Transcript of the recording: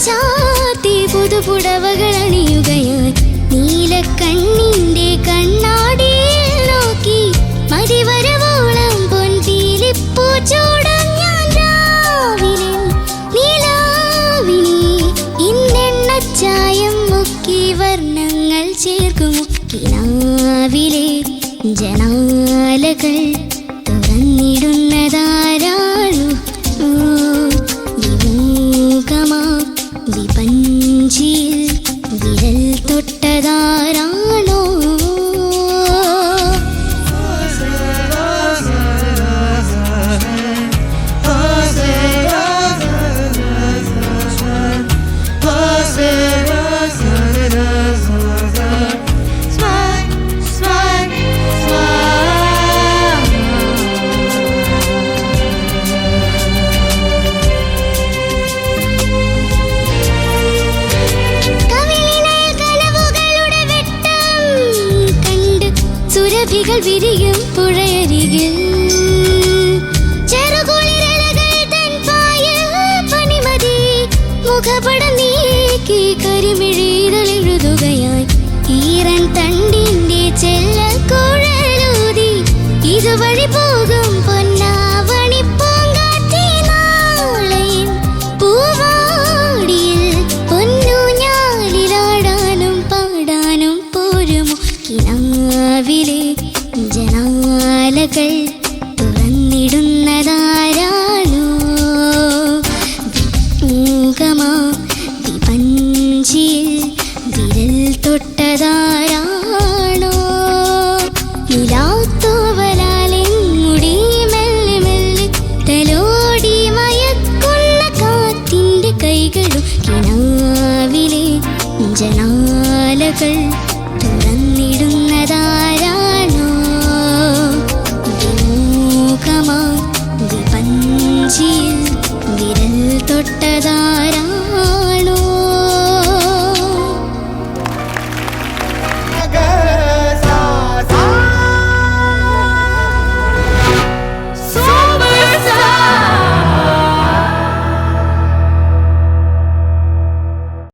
ചാത്തി പുതുപുടവകൾ നോക്കി മതിവരവോളം ഞാൻ മുക്കി വർണങ്ങൾ ചേർക്കുമു കിനാവിലെ ജനാലകൾ സുരഭികൾ വിരിയും പുഴയരികിൽ. മുഖപടം നീക്കി കരിമിഴിതളെഴുതുകയായി തൊട്ടതാരാണോ? നിലാത്തോവലാലെ മുടി മെല്ലെ മെല്ലെ തലോടി ജനാലകൾ